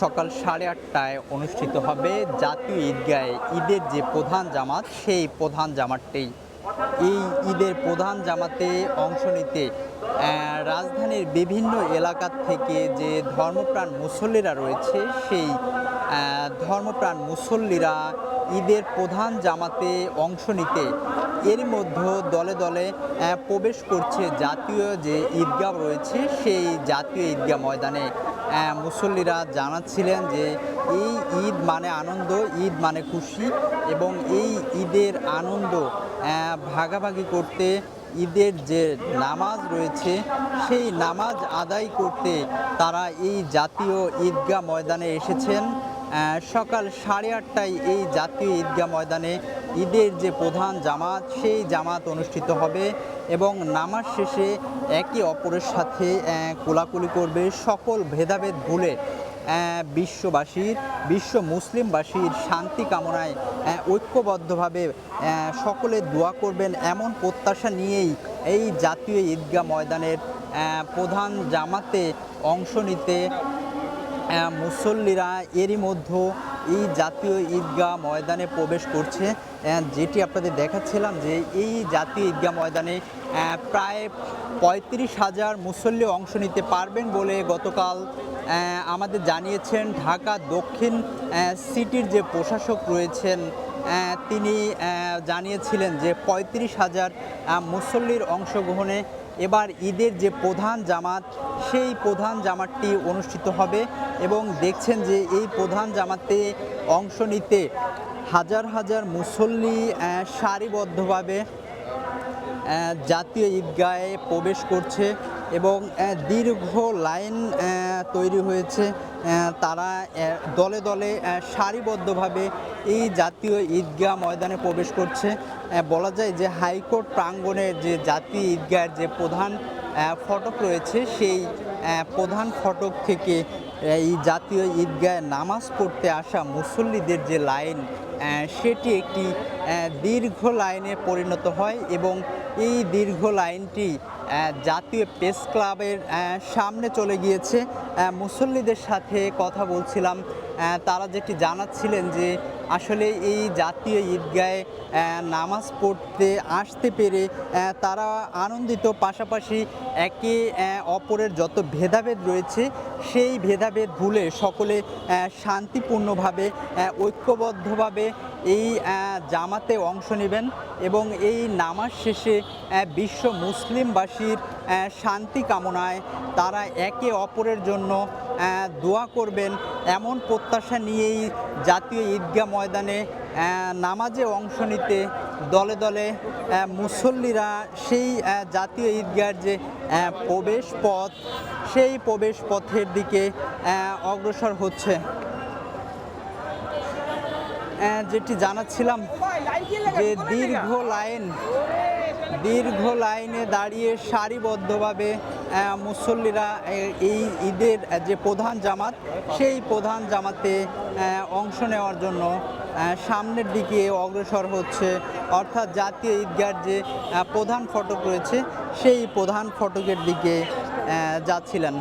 সকাল সাড়ে আটটায় অনুষ্ঠিত হবে জাতীয় ঈদগাহে ঈদের যে প্রধান জামাত, সেই প্রধান জামাতটি। এই ঈদের প্রধান জামাতে অংশ নিতে রাজধানীর বিভিন্ন এলাকা থেকে যে ধর্মপ্রাণ মুসল্লিরা রয়েছে, সেই ধর্মপ্রাণ মুসল্লিরা ঈদের প্রধান জামাতে অংশ নিতে এর মধ্যে দলে দলে প্রবেশ করছে জাতীয় যে ঈদগাহ রয়েছে, সেই জাতীয় ঈদগাহ ময়দানে। মুসল্লিরা জানাচ্ছিলেন যে এই ঈদ মানে আনন্দ, ঈদ মানে খুশি এবং এই ঈদের আনন্দ ভাগাভাগি করতে ঈদের যে নামাজ রয়েছে, সেই নামাজ আদায় করতে তারা এই জাতীয় ঈদগাহ ময়দানে এসেছেন। সকাল সাড়ে আটটায় এই জাতীয় ঈদগাহ ময়দানে ঈদের যে প্রধান জামাত, সেই জামাত অনুষ্ঠিত হবে এবং নামাজ শেষে একে অপরের সাথে কোলাকুলি করবে সকল ভেদাভেদ ভুলে বিশ্ববাসীর, বিশ্ব মুসলিমবাসীর শান্তি কামনায় ঐক্যবদ্ধভাবে সকলে দোয়া করবেন এমন প্রত্যাশা নিয়েই এই জাতীয় ঈদগাহ ময়দানের প্রধান জামাতে অংশ নিতে মুসল্লিরা এরই মধ্যে এই জাতীয় ঈদগাহ ময়দানে প্রবেশ করছে। যেটি আপনাদের দেখাচ্ছিলাম যে এই জাতীয় ঈদগাহ ময়দানে প্রায় পঁয়ত্রিশ হাজার মুসল্লি অংশ নিতে পারবেন বলে গতকাল আমাদের জানিয়েছেন ঢাকা দক্ষিণ সিটির যে প্রশাসক রয়েছেন তিনি জানিয়েছিলেন যে পঁয়ত্রিশ হাজার মুসল্লির অংশগ্রহণে এবার ঈদের যে প্রধান জামাত, সেই প্রধান জামাতটি অনুষ্ঠিত হবে এবং দেখছেন যে এই প্রধান জামাতে অংশ নিতে হাজার হাজার মুসল্লি সারিবদ্ধভাবে জাতীয় ঈদগাহে প্রবেশ করছে এবং দীর্ঘ লাইন তৈরি হয়েছে। তারা দলে দলে সারিবদ্ধভাবে এই জাতীয় ঈদগাহ ময়দানে প্রবেশ করছে। বলা যায় যে হাইকোর্ট প্রাঙ্গণের যে জাতীয় ঈদগাহের যে প্রধান ফটক রয়েছে, সেই প্রধান ফটক থেকে এই জাতীয় ঈদগাহে নামাজ পড়তে আসা মুসল্লিদের যে লাইন সেটি একটি দীর্ঘ লাইনে পরিণত হয় এবং এই দীর্ঘ লাইনটি জাতীয় প্রেস ক্লাবের সামনে চলে গিয়েছে। মুসল্লিদের সাথে কথা বলছিলাম। তারা যেটি জানাচ্ছিলেন যে আসলে এই জাতীয় ঈদগাহে আহ, নামাজ পড়তে আসতে পেরে তারা আনন্দিত। পাশাপাশি একে অপরের যত ভেদাভেদ রয়েছে সেই ভেদাভেদ ভুলে সকলে শান্তিপূর্ণভাবে ঐক্যবদ্ধভাবে এই জামাতে অংশ নেবেন এবং এই নামাজ শেষে বিশ্ব মুসলিমবাসীর শান্তি কামনায় তারা একে অপরের জন্য দোয়া করবেন এমন প্রত্যাশা নিয়েই জাতীয় ঈদগাহ ময়দানে নামাজে অংশ নিতে দলে দলে মুসল্লিরা সেই জাতীয় ঈদগাহের যে প্রবেশ পথ সেই প্রবেশ পথের দিকে অগ্রসর হচ্ছে। যেটি জানাচ্ছিলাম যে দীর্ঘ লাইন, দীর্ঘ লাইনে দাঁড়িয়ে সারিবদ্ধভাবে মুসল্লিরা এই ঈদের যে প্রধান জামাত, সেই প্রধান জামাতে অংশ নেওয়ার জন্য সামনের দিকে অগ্রসর হচ্ছে। অর্থাৎ জাতীয় ঈদগার যে প্রধান ফটক রয়েছে, সেই প্রধান ফটকের দিকে যাচ্ছিলেন।